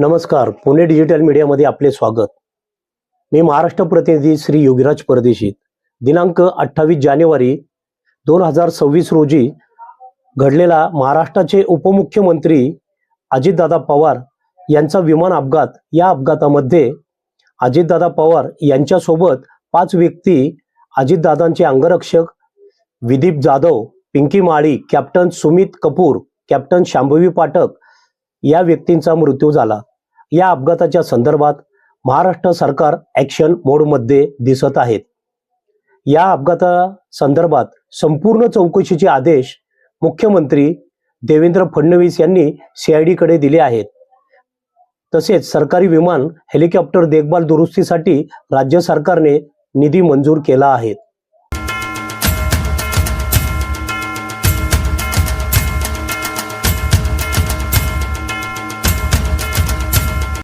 नमस्कार. पुणे डिजिटल मीडियामध्ये आपले स्वागत. मी महाराष्ट्र प्रतिनिधी श्री योगीराज परदेशी. दिनांक अठ्ठावीस जानेवारी दोन हजार सव्वीस रोजी घडलेला महाराष्ट्राचे उपमुख्यमंत्री अजितदादा पवार यांचा विमान अपघात. या अपघातामध्ये अजितदादा पवार यांच्यासोबत पाच व्यक्ती अजितदादांचे अंगरक्षक विदीप जाधव पिंकी माळी कॅप्टन सुमित कपूर कॅप्टन शांभवी पाठक या व्यक्तींचा मृत्यू झाला. या अपघाताच्या संदर्भात महाराष्ट्र सरकार ॲक्शन मोडमध्ये दिसत आहेत. या अपघाता संदर्भात संपूर्ण चौकशीचे आदेश मुख्यमंत्री देवेंद्र फडणवीस यांनी सीआयडीकडे दिले आहेत. तसेच सरकारी विमान हेलिकॉप्टर देखभाल दुरुस्तीसाठी राज्य सरकारने निधी मंजूर केला आहे.